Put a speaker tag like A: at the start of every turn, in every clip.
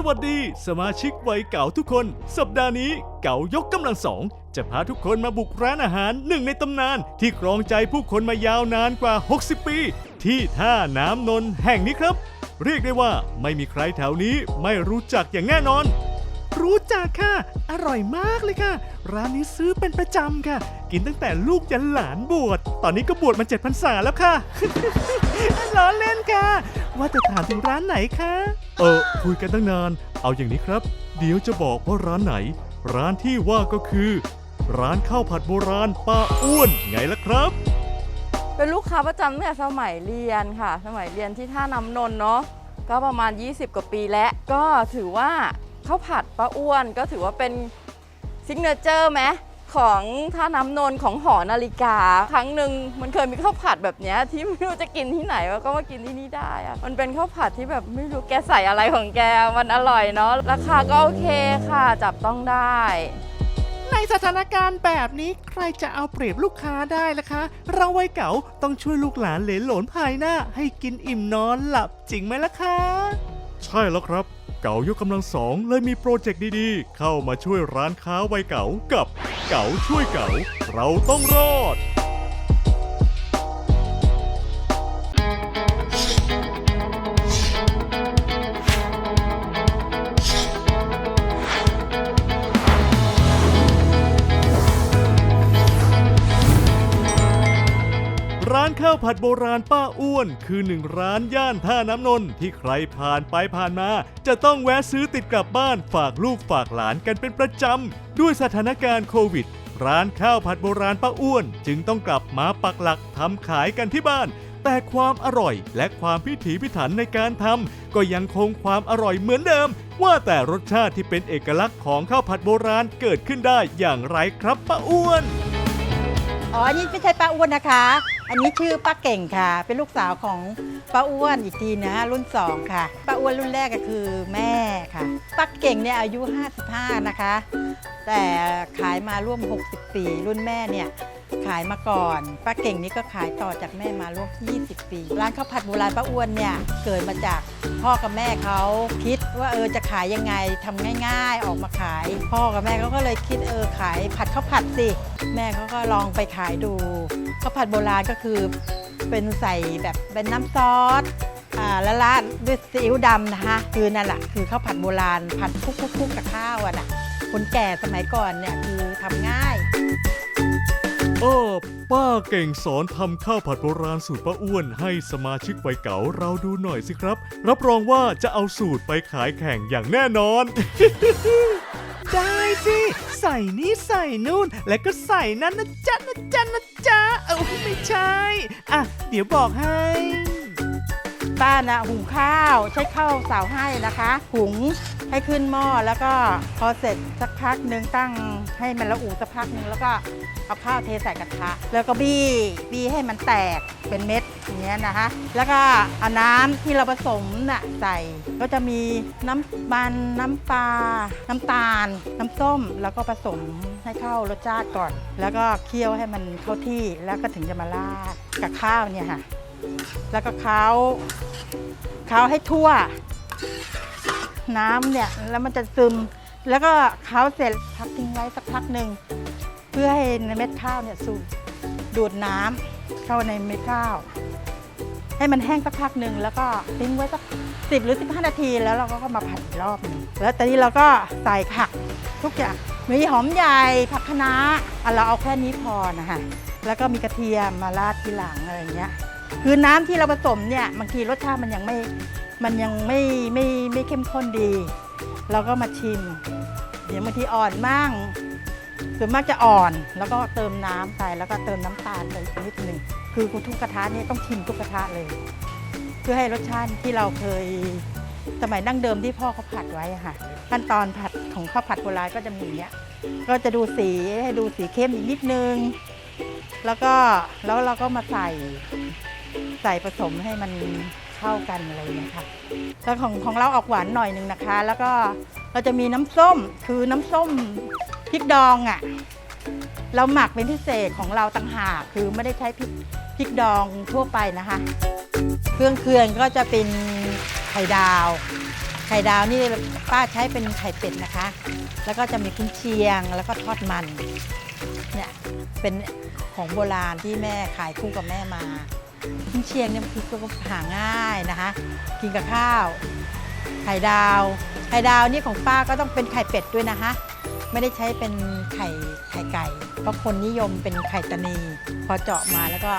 A: สวัสดี สมาชิกวัยเก่าทุกคน สัปดาห์นี้เก่ายกกำลังสอง จะพาทุกคนมาบุกร้านอาหารหนึ่งในตำนาน ที่ครองใจผู้คนมายาวนานกว่า 60 ปี ที่ท่าน้ำนนท์แห่งนี้ครับ เรียกได้ว่าไม่มีใครแถวนี้ไม่รู้จักอย่างแน่นอน รู้จักค่ะ อร่อยมากเลยค่ะ ร้านนี้ซื้อเป็นประจำค่ะ กินตั้งแต่ลูกยันหลานบวช ตอนนี้ก็บวชมาเจ็ดพรรษาแล้วค่ะ ล้อเล่นค่ะ ว่าจะถามถึงร้านไหนคะ เออคุยกันตั้งนาน เอาอย่างนี้ครับ เดี๋ยวจะบอกว่าร้านไหน ร้านที่ว่าก็คือ ร้านข้าวผัดโบราณป้าอ้วน ไงล่ะครับ
B: เป็นลูกค้าประจำตั้งแต่สมัยเรียนค่ะ สมัยเรียนที่ท่าน้ำนนท์เนาะก็ประมาณ 20 กว่าปีแล้ว ก็ถือว่า ข้าวผัดป้าอ้วนก็ถือว่าเป็นซิกเนเจอร์ไหมของท่าน้ำนนท์ของหอนาฬิกา ครั้งหนึ่งมันเคยมีข้าวผัดแบบนี้ที่ไม่รู้จะกินที่ไหนแล้วก็มากินที่นี่ได้อะมันเป็นข้าวผัดที่แบบไม่รู้แกใส่อะไรของแกมันอร่อยเนาะราคาก็โอเคค่ะจับต้องได้
A: ในสถานการณ์แบบนี้ใครจะเอาเปรียบลูกค้าได้ล่ะคะ เราวัยเก่าต้องช่วยลูกหลานเหลนหลนภายหน้า ให้กินอิ่มนอนหลับจริงไหมล่ะคะ ใช่แล้วครับ เก๋ายกกำลังสองเลยมีโปรเจกต์ดีๆ เข้ามาช่วยร้านค้าวัยเก๋ากับเก๋าช่วยเก๋าเราต้องรอด ข้าวผัดโบราณป้าอ้วน คือหนึ่งร้านย่านท่าน้ำนนท์ที่ใครผ่านไปผ่านมา จะต้องแวะซื้อติดกลับบ้านฝากลูกฝากหลานกันเป็นประจำ ด้วยสถานการณ์โควิด ร้านข้าวผัดโบราณป้าอ้วน จึงต้องกลับมาปักหลักทำขายกันที่บ้าน แต่ความอร่อยและความพิถีพิถันในการทำก็ยังคงความอร่อยเหมือนเดิม ว่าแต่รสชาติที่เป็นเอกลักษณ์ของข้าวผัดโบราณเกิดขึ้นได้อย่างไรครับป้าอ้วน
C: อ๋ออันนี้ไม่ใช่ป้าอ้วนนะคะ อันนี้ชื่อป้าเก่งค่ะ เป็นลูกสาวของป้าอ้วนอีกทีนะรุ่นสองค่ะ ป้าอ้วนรุ่นแรกก็คือแม่ค่ะ ป้าเก่งเนี่ยอายุ 55 นะคะ แต่ขายมาร่วม 60 ปี รุ่นแม่เนี่ย ขายมาก่อนป้าเก่งนี่ก็ขายต่อจากแม่มาร่วม20 ปี ร้านข้าวผัดโบราณป้าอ้วนเนี่ยเกิดมาจากพ่อกับแม่เขาคิดว่าเออจะขายยังไงทำง่าย ๆ ออกมาขาย พ่อกับแม่เขาก็เลยคิดเออขายผัดข้าวผัดสิแม่เขาก็ลองไปขายดูข้าวผัดโบราณก็คือเป็นใส่แบบเป็นน้ำซอสอ่าล้วราดด้วยซีอิ๊วดำนะคะคือนั่นแหละคือข้าวผัดโบราณผัดคลุกๆๆกับข้าวอะนะคนแก่สมัยก่อนเนี่ยคือทำง่าย
A: ออป้าเก่งสอนทำข้าวผัดโบราณสูตรป้าอ้วน ให้สมาชิกวัยเก่าเราดูหน่อยสิครับ รับรองว่าจะเอาสูตรไปขายแข่งอย่างแน่นอน ได้สิ ใส่นี่ใส่นู่น และก็ใส่นั่นนะจ๊ะนะจ๊ะนะจ๊ะเออไม่ใช่ อะ เดี๋ยวบอกให้
C: ป้านะหุงข้าวใช้ข้าวสาวให้นะคะ หุงให้ขึ้นหม้อแล้วก็พอเสร็จสักพักหนึ่งตั้งให้มันละอุสักพักหนึ่งแล้วก็ เอาข้าวเทใส่กระทะ แล้วก็บี้บี้ให้มันแตกเป็นเม็ดอย่างเงี้ยนะคะ แล้วก็เอาน้ำที่เราผสมน่ะใส่ ก็จะมีน้ำมันน้ำปลา น้ำตาล น้ำส้ม แล้วก็ผสมให้เข้ารสชาติก่อน แล้วก็เคี่ยวให้มันเข้าที่ แล้วก็ถึงจะมาราดกับข้าวเนี่ยค่ะ แล้วก็เคล้าเคล้าให้ทั่ว น้ำเนี่ยแล้วมันจะซึม แล้วก็เคล้าเสร็จพักทิ้งไว้สักพักหนึ่ง พื่อให้ในเม็ดข้าวเนี่ยสูบดูดน้ำเข้าในเม็ดข้าว ให้มันแห้งสักพักหนึ่งแล้วก็ทิ้งไว้สักสิบหรือ15นาทีแล้วเราก็มาผัดอีกรอบหนึงแล้วตอนนี้เราก็ใส่ผักทุกอย่างมีหอมใหญ่ผักคะน้าอะเราเอาแค่นี้พอนะคะแล้วก็มีกระเทียมมาราดทีหลังอะไรอย่างเงี้ยคือน้ำที่เราผสมเนี่ยบางทีรสชาติมันยังไม่มันยังไม่ไม่ไม่เข้มข้นดี เราก็มาชิม เดี๋ยวบางทีอ่อนมั่ง ส่วนมากจะอ่อนแล้วก็เติมน้ำไปแล้วก็เติมน้ำตาลไปอีกนิดหนึ่งคือทุกกระทะนี่ต้องชิมทุกกระทะเลย เพื่อให้รสชาติที่เราเคยสมัยดั้งเดิมที่พ่อเขาผัดไว้ค่ะ ขั้นตอนผัดของข้าวผัดโบราณก็จะมีอย่างเนี้ยก็จะดูสีให้ดูสีเข้มอีกนิดนึง แล้วก็แล้วเราก็มาใส่ใส่ผสมให้มันเข้ากันอะไรอย่างเงี้ยค่ะแล้วของของเราออกหวานหน่อยหนึ่งนะคะ แล้วก็เราจะมีน้ำส้มคือน้ำส้ม พริกดองอะ่ะเราหมักเป็นพิเศษของเราต่างหากคือไม่ได้ใช้พริกพริกดองทั่วไปนะคะ เครื่องเคืองก็จะเป็นไข่ดาว ไข่ดาวนี่ป้าใช้เป็นไข่เป็ดนะคะ แล้วก็จะมีกุนเชียงแล้วก็ทอดมันเนี่ยเป็นของโบราณที่แม่ขายคู่กับแม่มากุนเชียงเนี่ยคือก็หาง่ายนะคะ กินกับข้าว ไข่ดาว ไข่ดาวนี่ของป้าก็ต้องเป็นไข่เป็ดด้วยนะคะ ไม่ได้ใช้เป็นไข่ไข่ไก่ เพราะคนนิยมเป็นไข่ตานีพอเจาะมาแล้วก็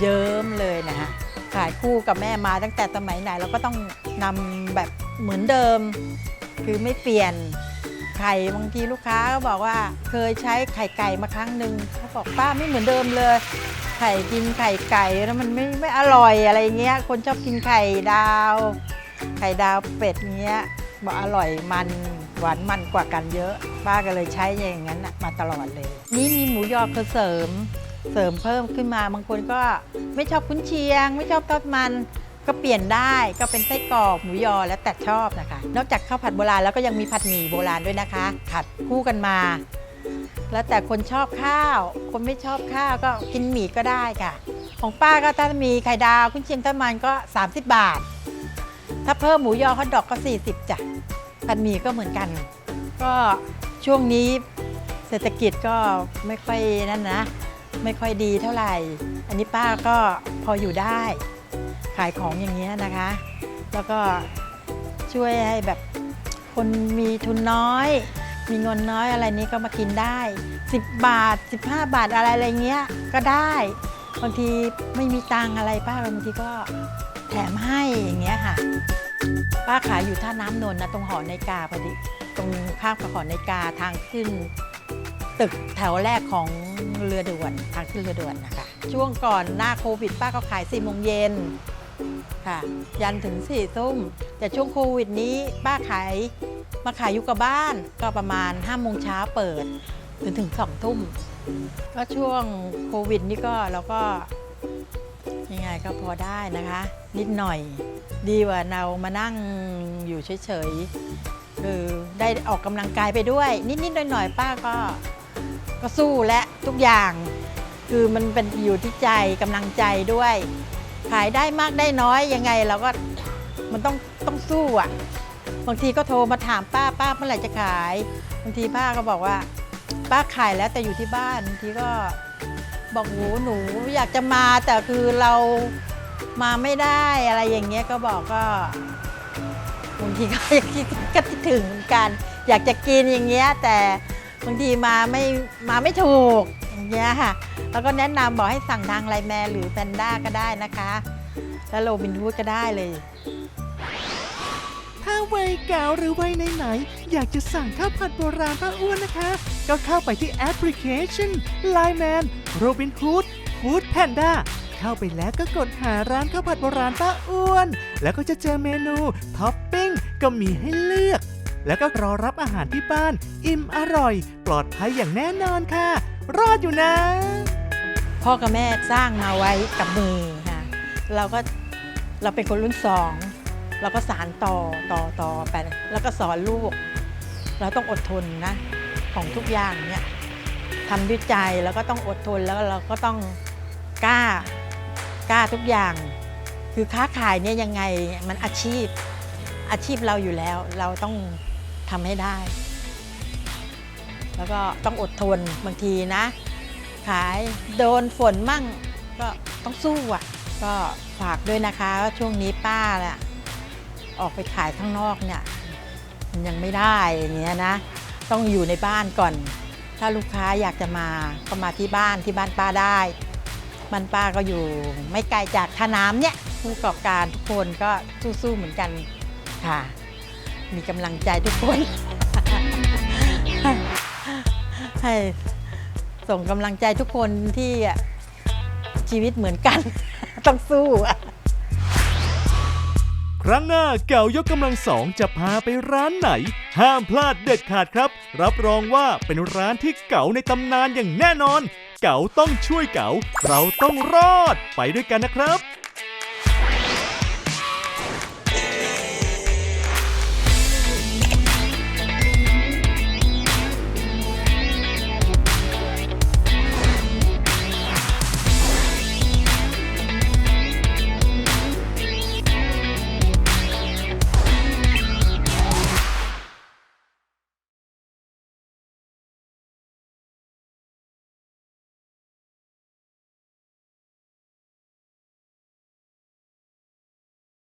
C: เยิ้มเลยนะคะขายคู่กับแม่มาตั้งแต่สมัยไหนเราก็ต้องนำแบบเหมือนเดิม คือไม่เปลี่ยนไข่บางทีลูกค้าก็บอกว่าเคยใช้ไข่ไก่มาครั้งหนึ่งเขาบอกป้าไม่เหมือนเดิมเลย ไข่กินไข่ไก่แล้วมันไม่ไม่อร่อยอะไรเงี้ย คนชอบกินไข่ดาว ไข่ดาวเป็ดเงี้ยบอกอร่อยมัน หวานมันกว่ากันเยอะ ป้าก็เลยใช้อย่างนั้นน่ะมาตลอดเลย นี่มีหมูยอคือเสริม เสริมเพิ่มขึ้นมาบางคนก็ไม่ชอบคุ้นเชียง ไม่ชอบทอดมันก็เปลี่ยนได้ก็เป็นไส้กรอกหมูยอแล้วแต่ชอบนะคะ นอกจากข้าวผัดโบราณแล้วก็ยังมีผัดหมี่โบราณด้วยนะคะ ผัดคู่กันมา แล้วแต่คนชอบข้าว คนไม่ชอบข้าวก็กินหมี่ก็ได้ค่ะ ของป้าก็ถ้ามีไข่ดาวคุ้นเชียงทอดมันก็ 30 บาท ถ้าเพิ่มหมูยอฮอทดอกก็ 40จ้ะ ผัดหมี่ก็เหมือนกัน ก็ช่วงนี้เศรษฐกิจก็ไม่ค่อยนั่นนะ ไม่ค่อยดีเท่าไหร่ อันนี้ป้าก็พออยู่ได้ ขายของอย่างเงี้ยนะคะ แล้วก็ช่วยให้แบบคนมีทุนน้อย มีเงินน้อยอะไรนี้ก็มากินได้ 10 บาท 15 บาทอะไรอะไรเงี้ยก็ได้บางทีไม่มีตังอะไรป้าบางทีก็แถมให้อย่างเงี้ยค่ะ ป้าขายอยู่ท่าน้ำนนท์นะตรงหอในาฬิกาพอดี ตรงข้ามกับหอในาฬิกาทางขึ้น ตึกแถวแรกของเรือด่วนทางขึ้นเรือด่วนนะคะช่วงก่อนหน้าโควิด ป้าก็ขาย4ี่โมงเย็นค่ะยันถึง4ี่ทุ่มแต่ช่วงโควิดนี้ป้าขายมาขายอยู่กับบ้านก็ประมาณ5้าโมงเช้าเปิดถึงถึงสองทุ่มก็ช่วงโควิดนี่ก็เราก็ ยังไงก็พอได้นะคะ นิดหน่อย ดีกว่าเรามานั่งอยู่เฉยๆคือได้ออกกำลังกายไปด้วย นิดๆหน่อยๆป้าก็ก็สู้และทุกอย่าง คือมันเป็นอยู่ที่ใจกำลังใจด้วย ขายได้มากได้น้อยยังไงเราก็มันต้องต้องสู้อะบางทีก็โทรมาถามป้าป้าเมื่อไหร่จะขายบางทีป้าก็บอกว่า ป้าขายแล้วแต่อยู่ที่บ้านบางทีก็ บอกโหหนูอยากจะมาแต่คือเรามาไม่ได้อะไรอย่างเงี้ยก็บอกก็บางทีก็กคิดก็คิดถึงกัน อยากจะกินอย่างเงี้ยแต่บางทีมาไม่มาไม่ถูกอย่างเงี้ยค่ะ แล้วก็แนะนำบอกให้สั่งทางไลน์แมนหรือแพนด้าก็ได้นะคะ แล้วโรบินฮูดก็ได้เลย
A: ถ้าวัยเก่าหรือวัยไหนๆอยากจะสั่งข้าวผัดโบราณป้าอ้วนนะคะ ก็เข้าไปที่แอปพลิเคชัน Line Man Robin Hood Food Panda เข้าไปแล้วก็กดหาร้านข้าวผัดโบราณป้าอ้วน แล้วก็จะเจอเมนูท็อปปิ้งก็มีให้เลือก แล้วก็รอรับอาหารที่บ้าน อิ่มอร่อย ปลอดภัยอย่างแน่นอนค่ะ รอดอยู่นะ
C: พ่อกับแม่สร้างมาไว้กับมือค่ะ เราก็เราเป็นคนรุ่นสอง เราก็สารต่อต่อต่อไปแล้วก็สอนลูก เราต้องอดทนนะ ของทุกอย่างเนี่ยทำด้วยใจแล้วก็ต้องอดทนแล้วเราก็ต้องกล้ากล้าทุกอย่าง คือค้าขายเนี่ยยังไงมันอาชีพอาชีพเราอยู่แล้ว เราต้องทำให้ได้ แล้วก็ต้องอดทนบางทีนะ ขายโดนฝนมั่งก็ต้องสู้อะ ก็ฝากด้วยนะคะว่าช่วงนี้ป้าแหละ ออกไปขายข้างนอกเนี่ยมันยังไม่ได้อย่างเงี้ยนะ ต้องอยู่ในบ้านก่อน ถ้าลูกค้าอยากจะมาก็มาที่บ้านที่บ้านป้าได้บ้านป้าก็อยู่ไม่ไกลจากท่าน้ำเนี่ยผู้ประกอบการทุกคนก็สู้ๆเหมือนกันค่ะ มีกำลังใจทุกคน ให้ส่งกำลังใจทุกคนที่ชีวิตเหมือนกัน ต้องสู้
A: ครั้งหน้าเก่ายกกำลังสองจะพาไปร้านไหน ห้ามพลาดเด็ดขาดครับ รับรองว่าเป็นร้านที่เก่าในตำนานอย่างแน่นอน เก่าต้องช่วยเก่า เราต้องรอดไปด้วยกันนะครับ